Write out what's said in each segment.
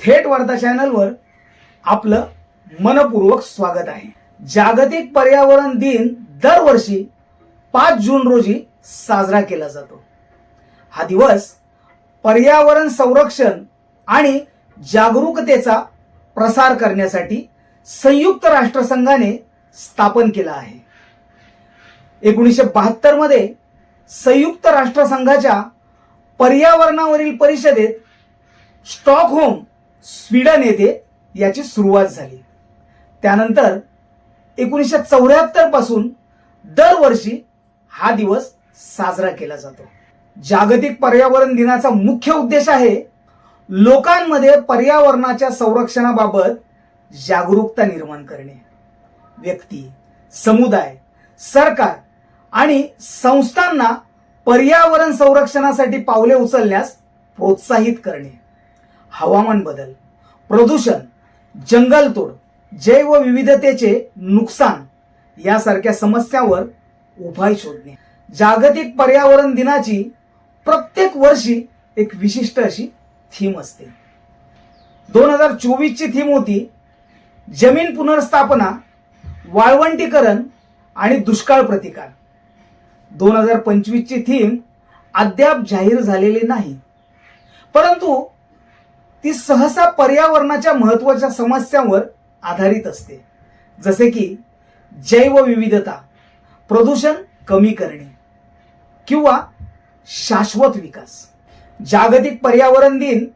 थेट वार्ता चॅनलवर आपलं मनपूर्वक स्वागत आहे. जागतिक पर्यावरण दिन दरवर्षी पाच जून रोजी साजरा केला जातो. हा दिवस पर्यावरण संरक्षण आणि जागरूकतेचा प्रसार करण्यासाठी संयुक्त राष्ट्रसंघाने स्थापन केला आहे. एकोणीसशे बहात्तरमध्ये संयुक्त राष्ट्रसंघाच्या पर्यावरणावरील परिषदेत स्टॉकहोम स्वीडन येथे याची सुरुवात झाली. त्यानंतर एकोणीसशे चौऱ्याहत्तरपासून दरवर्षी हा दिवस साजरा केला जातो. जागतिक पर्यावरण दिनाचा मुख्य उद्देश आहे लोकांमध्ये पर्यावरणाच्या संरक्षणाबाबत जागरूकता निर्माण करणे. व्यक्ती समुदाय सरकार आणि संस्थांना पर्यावरण संरक्षणासाठी पावले उचलण्यास प्रोत्साहित करणे. हवामान बदल प्रदूषण जंगलतोड जैवविविधतेचे नुकसान यासारख्या समस्यावर उपाय शोधणे. जागतिक पर्यावरण दिनाची प्रत्येक वर्षी एक विशिष्ट अशी थीम असते. दोन हजार चोवीसची थीम होती जमीन पुनर्स्थापना वाळवंटीकरण आणि दुष्काळ प्रतिकार. दोन हजार पंचवीसची थीम अद्याप जाहीर झालेली नाही. परंतु ती सहसा पर्यावरणाच्या महत्त्वाच्या समस्यांवर आधारित असते. जसे की जैवविविधता प्रदूषण कमी करणे किंवा शाश्वत विकास. जागतिक पर्यावरण दिन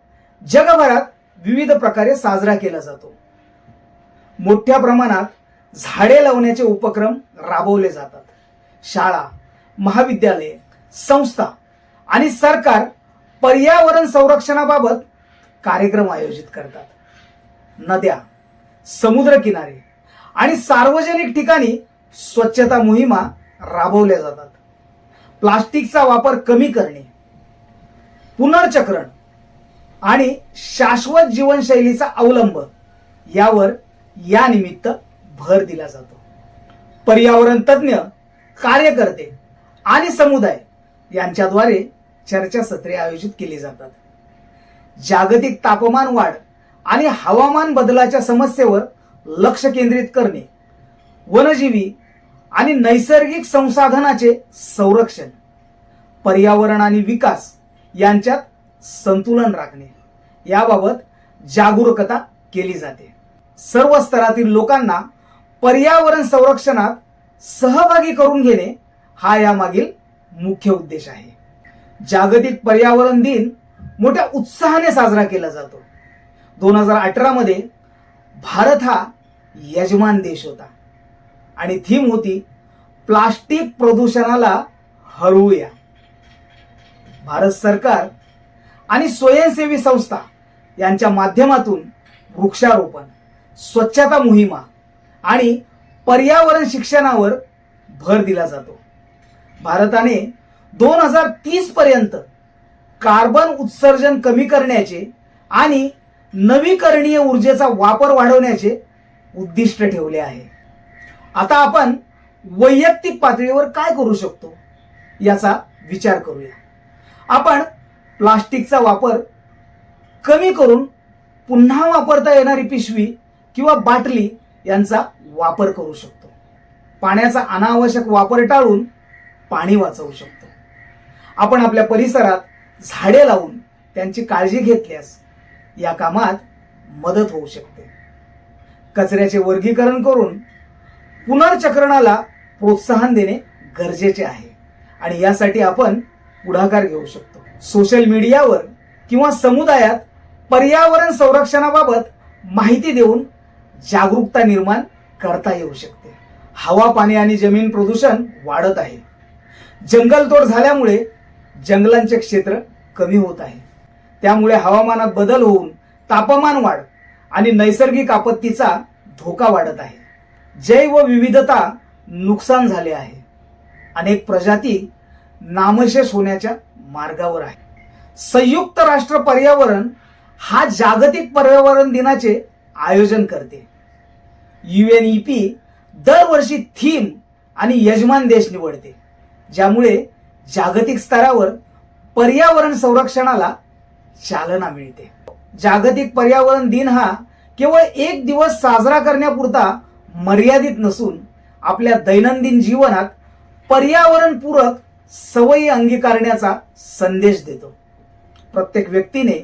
जगभरात विविध प्रकारे साजरा केला जातो. मोठ्या प्रमाणात झाडे लावण्याचे उपक्रम राबवले जातात. शाळा महाविद्यालये संस्था आणि सरकार पर्यावरण संरक्षणाबाबत कार्यक्रम आयोजित करतात. नद्या समुद्र किनारे आणि सार्वजनिक ठिकाणी स्वच्छता मोहिमा राबवल्या जातात. प्लास्टिकचा वापर कमी करणे पुनर्चक्रण आणि शाश्वत जीवनशैलीचा अवलंब यावर या निमित्त भर दिला जातो. पर्यावरण तज्ज्ञ कार्यकर्ते आणि समुदाय यांच्याद्वारे चर्चासत्रे आयोजित केली जातात. जागतिक तापमान वाढ आणि हवामान बदलाच्या समस्येवर लक्ष केंद्रित करणे वनजीवी आणि नैसर्गिक संसाधनाचे संरक्षण पर्यावरण आणि विकास यांच्यात संतुलन राखणे. याबाबत जागरूकता केली जाते. सर्व स्तरातील लोकांना पर्यावरण संरक्षणात सहभागी करून घेणे हा यामागील मुख्य उद्देश आहे. जागतिक पर्यावरण दिन मोठ्या उत्साहाने साजरा केला जातो. दोन हजार अठरा मध्ये भारत हा यजमान देश होता. आणि थीम होती प्लास्टिक प्रदूषणाला हरवूया. भारत सरकार आणि स्वयंसेवी संस्था यांच्या माध्यमातून वृक्षारोपण स्वच्छता मोहिमा आणि पर्यावरण शिक्षणावर भर दिला जातो. भारताने दोन हजार तीस पर्यंत कार्बन उत्सर्जन कमी करण्याचे आणि नवीकरणीय ऊर्जेचा वापर वाढवण्याचे उद्दिष्ट ठेवले आहे. आता आपण वैयक्तिक पातळीवर काय करू शकतो याचा विचार करूया. आपण प्लास्टिकचा वापर कमी करून पुन्हा वापरता येणारी पिशवी किंवा बाटली यांचा वापर करू शकतो. पाण्याचा अनावश्यक वापर टाळून पाणी वाचवू शकतो. आपण आपल्या परिसरात झाडे लावून त्यांची काळजी घेतल्यास या कामात मदत होऊ शकते. कचऱ्याचे वर्गीकरण करून पुनर्चक्रणाला प्रोत्साहन देणे गरजेचे आहे आणि यासाठी आपण पुढाकार घेऊ शकतो. सोशल मीडियावर किंवा समुदायात पर्यावरण संरक्षणाबाबत माहिती देऊन जागरूकता निर्माण करता येऊ शकते. हवा पाणी आणि जमीन प्रदूषण वाढत आहे. जंगलतोड झाल्यामुळे जंगलांचे क्षेत्र कमी होत आहे. त्यामुळे हवामानात बदल होऊन तापमान वाढ आणि नैसर्गिक आपत्तीचा धोका वाढत आहे. जैव विविधता नुकसान झाले आहे. अनेक प्रजाती नामशेष होण्याच्या मार्गावर आहे. संयुक्त राष्ट्र पर्यावरण हा जागतिक पर्यावरण दिनाचे आयोजन करते. युएनईपी दरवर्षी थीम आणि यजमान देश निवडते. ज्यामुळे जागतिक स्तरावर पर्यावरण संरक्षणाला चालना मिळते. जागतिक पर्यावरण दिन हा केवळ एक दिवस साजरा करण्यापुरता मर्यादित नसून आपल्या दैनंदिन जीवनात पर्यावरणपूरक सवयी अंगीकारण्याचा संदेश देतो. प्रत्येक व्यक्तीने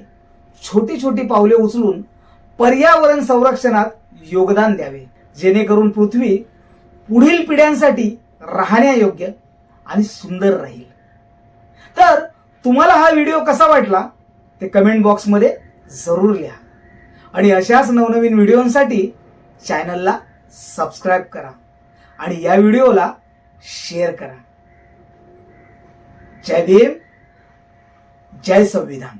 छोटी छोटी पावले उचलून पर्यावरण संरक्षणात योगदान द्यावे. जेणेकरून पृथ्वी पुढील पिढ्यांसाठी राहण्यायोग्य आणि सुंदर राहील. तर तुम्हाला हा व्हिडिओ कसा वाटला ते कमेंट बॉक्समध्ये जरूर लिहा. आणि अशाच नवनवीन व्हिडिओंसाठी चॅनलला सबस्क्राईब करा आणि या व्हिडिओला शेअर करा. जय भीम जय संविधान.